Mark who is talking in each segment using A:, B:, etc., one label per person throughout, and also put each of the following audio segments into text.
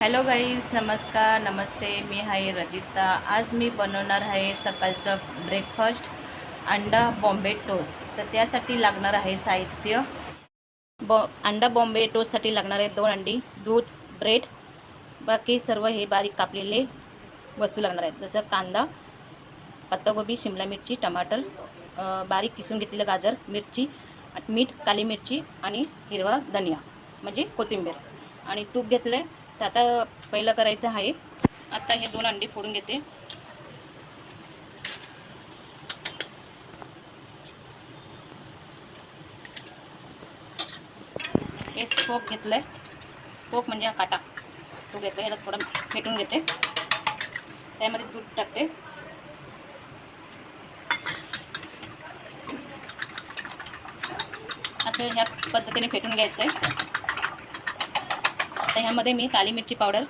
A: Hello guys नमस्कार नमस्ते मी आहे रजिता. आज मी बनवणार आहे सकाळचं ब्रेकफास्ट अंडा बॉम्बे टोस्ट तर त्यासाठी लागणार आहे साहित्य. बॉ अंडा बॉम्बे टोस्टसाठी लागणार आहे दोन अंडी दूध ब्रेड बाकी सर्व हे बारीक कापलेले वस्तू लागणार आहेत. जसं कांदा पत्तागोबी शिमला मिरची टमाटर बारीक किसून घेतलेलं गाजर मिरची मीठ काली मिरची आणि हिरवा धनिया म्हणजे कोथिंबीर. आणि तूप घेतलं आहे तर आता पहिलं करायचं आहे. आता हे दोन अंडी फोडून घेते. हे स्पोक घेतलं आहे स्पोक म्हणजे हा काटा. तो घेतो याला थोडं फेटून घेते. त्यामध्ये दूध टाकते. असं ह्या पद्धतीने फेटून घ्यायचं आहे आता ह्यामध्ये मी काली मिरची पावडर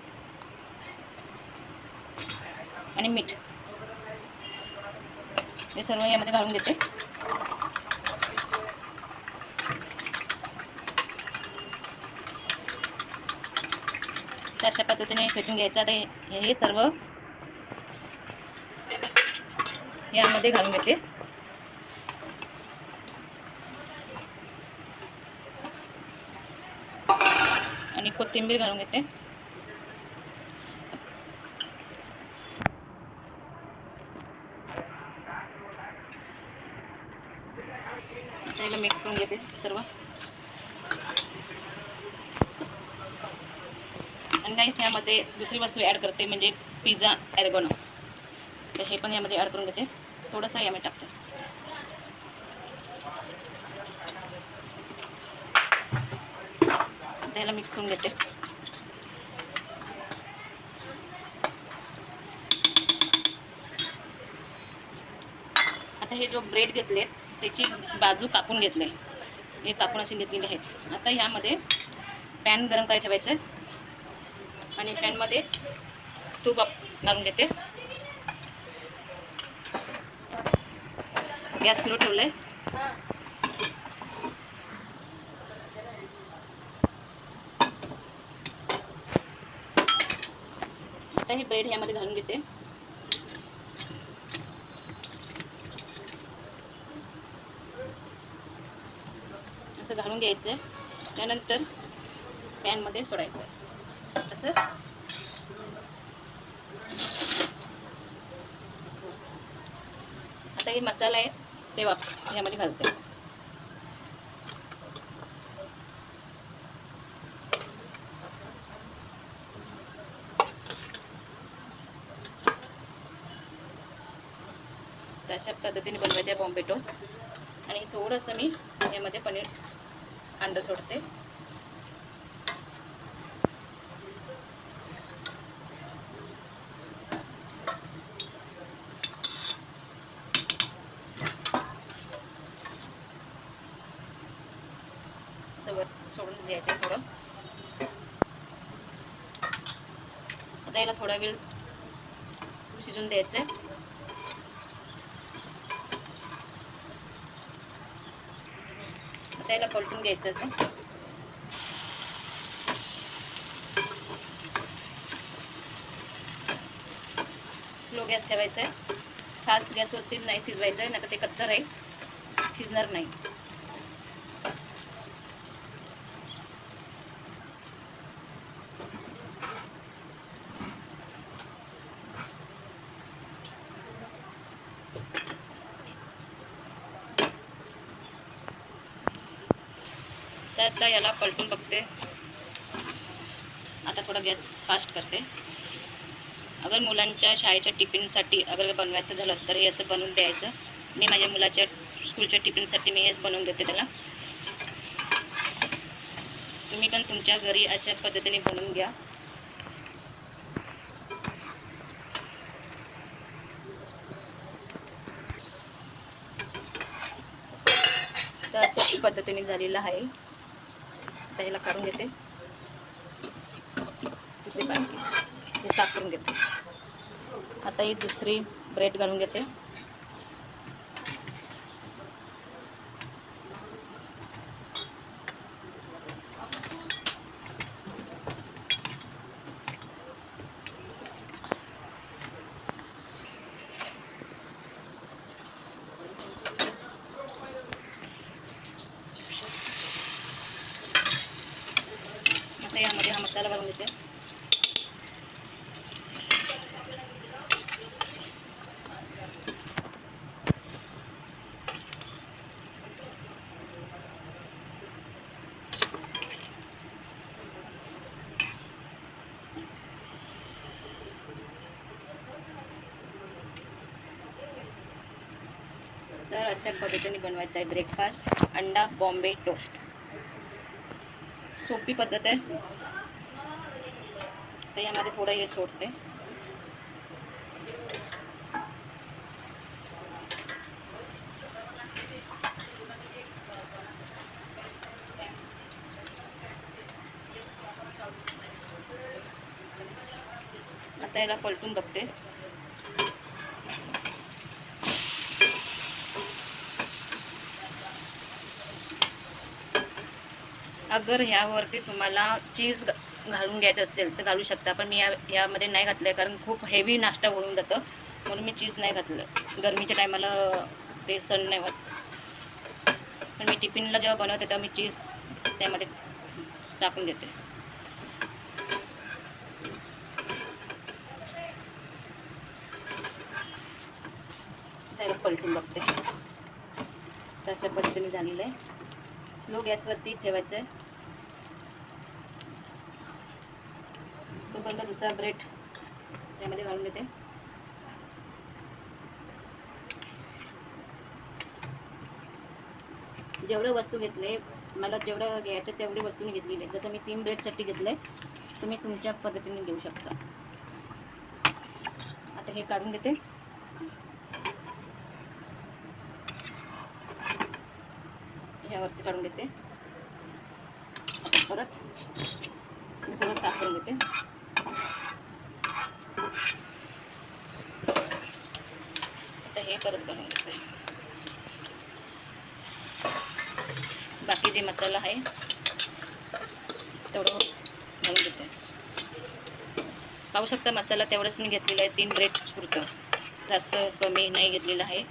A: आणि मीठ हे सर्व यामध्ये घालून घेते. तर अशा पद्धतीने फेटून घ्यायचं. आता हे हे सर्व यामध्ये घालून घेते. आणि कोथिंबीर घालून घेते. त्याला मिक्स करून घेते सर्व. आणि गाईस यामध्ये दुसरी वस्तू ॲड करते म्हणजे पिझ्झा ॲरगोनो तर हे पण यामध्ये ॲड करून घेते. थोडंसं यामध्ये टाकते. त्याला मिक्स करून घेते. आता हे जो ब्रेड घेतले त्याची बाजू कापून घेतले हे कापून असे घेतलेले आहेत. आता ह्यामध्ये पॅन गरम करायला ठेवायचं आहे आणि पॅनमध्ये तूप घालून घेते. गॅस स्लो ठेवलं आहे आता हे ब्रेड ह्यामध्ये घालून घेते. असं घालून घ्यायचं आहे त्यानंतर पॅनमध्ये सोडायचं आहे असं. आता हे मसाला आहे ते वाप यामध्ये घालते. तर अशा पद्धतीने बनवायचे आहे बॉम्बे टोस आणि थोडंसं मी यामध्ये पनीर अंडं सोडते. सवर सोडून द्यायचे थोडं. आता याला थोडा वेळ शिजून द्यायचं आता याला पलटून घ्यायचं असं. स्लो गॅस ठेवायचा आहे फास्ट गॅसवरती नाही शिजवायचं आहे नका ते कच्चं राहील. शिजणार नाही. तर आता याला पलटून बघते. आता थोडा गॅस फास्ट करते. अगर मुलांच्या शाळेच्या टिफिनसाठी अगर बनवायचं झालं तर हे असं बनवून द्यायचं. मी माझ्या मुलाच्या स्कूलच्या टिफिनसाठी मी हेच बनवून देते त्याला. तुम्ही पण तुमच्या घरी अशा पद्धतीने बनवून घ्या. तर अशा पद्धतीने झालेलं आहे. आता याला काढून घेते. दुसरी बाकी हे साफ करून घेते. आता ही दुसरी ब्रेड घालून घेते. मसाला घालून घेते तर अशा पद्धतीने बनवायचं आहे ब्रेकफास्ट अंडा, बॉम्बे टोस्ट सोपी पद्धत आहे तर यामध्ये थोडं हे सोडते. आता याला पलटून बघते. अगर ह्यावरती तुम्हाला चीज घालून घ्यायचं असेल तर घालू शकता पण मी या यामध्ये नाही घातलं आहे कारण खूप हेवी नाश्ता होऊन जातं. म्हणून मी चीज नाही घातलं. गरमीच्या टायमाला ते सण नाही होत. पण मी टिफिनला जेव्हा बनवते तेव्हा मी चीज त्यामध्ये टाकून देते. त्याला पलटून बघते. तशा अशा पद्धतीने झालेलं आहे. स्लो गॅसवरती ठेवायचं आहे तोपर्यंत दुसरा ब्रेड त्यामध्ये घालून देते. जेवढं वस्तू घेतले मला जेवढं घ्यायचं तेवढी वस्तू मी घेतलेली आहे. जसं मी तीन ब्रेडसाठी घेतलं आहे तुम्ही तुमच्या पद्धतीने घेऊ शकता. आता हे काढून घेते ह्यावरती काढून घेते परत हे सगळं साफ करून घेते आता हे परत करून घेते बाकी जे मसाला आहे तेवढं घालून देते पाहू शकता मसाला तेवढंच मी घेतलेला आहे तीन ब्रेड पुरतं. जास्त कमी नाही घेतलेलं आहे.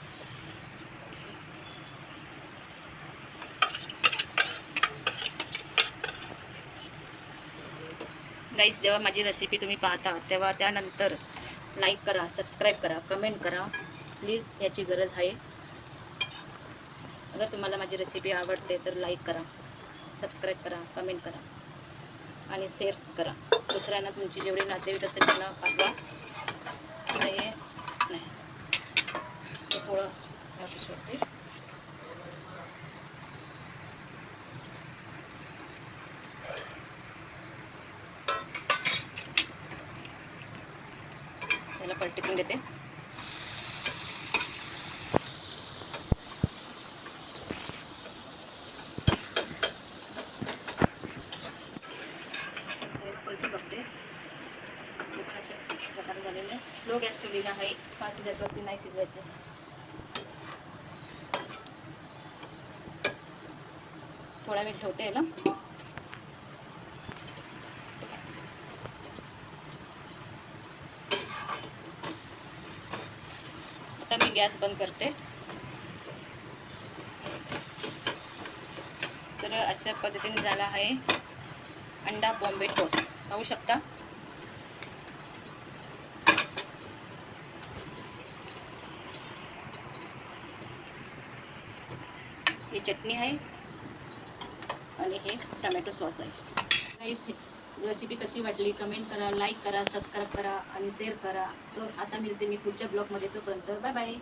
A: गाईस जेव्हा माझी रेसिपी तुम्ही पाहता तेव्हा त्यानंतर लाईक करा सबस्क्राईब करा कमेंट करा. प्लीज याची गरज आहे. अगर तुम्हाला माझी रेसिपी आवडते तर लाईक करा सबस्क्राईब करा कमेंट करा आणि शेअर करा. दुसऱ्यांना तुमची जेवढी नातेवाईक असते त्यांना पाठवा. हे नाही. हे थोडं सोडते त्याला पलटिकून देते पलटी बघते हे पण अशा प्रकारे तो गॅस ठेवलेला आहे फास्ट गॅसवरती नाही शिजवायचं. थोडा वेळ ठेवते याला आता मी गॅस बंद करते. तर अशा पद्धतीने झाला आहे अंडा बॉम्बे टोस पाहू शकता? ही चटणी आहे. आणि हे टमॅटो सॉस आहे. गाईस रेसिपी कशी वाटली? कमेंट करा लाईक करा सबस्क्राईब करा आणि शेअर करा. तर आता मिळते मी पुढच्या ब्लॉगमध्ये तोपर्यंत बाय बाय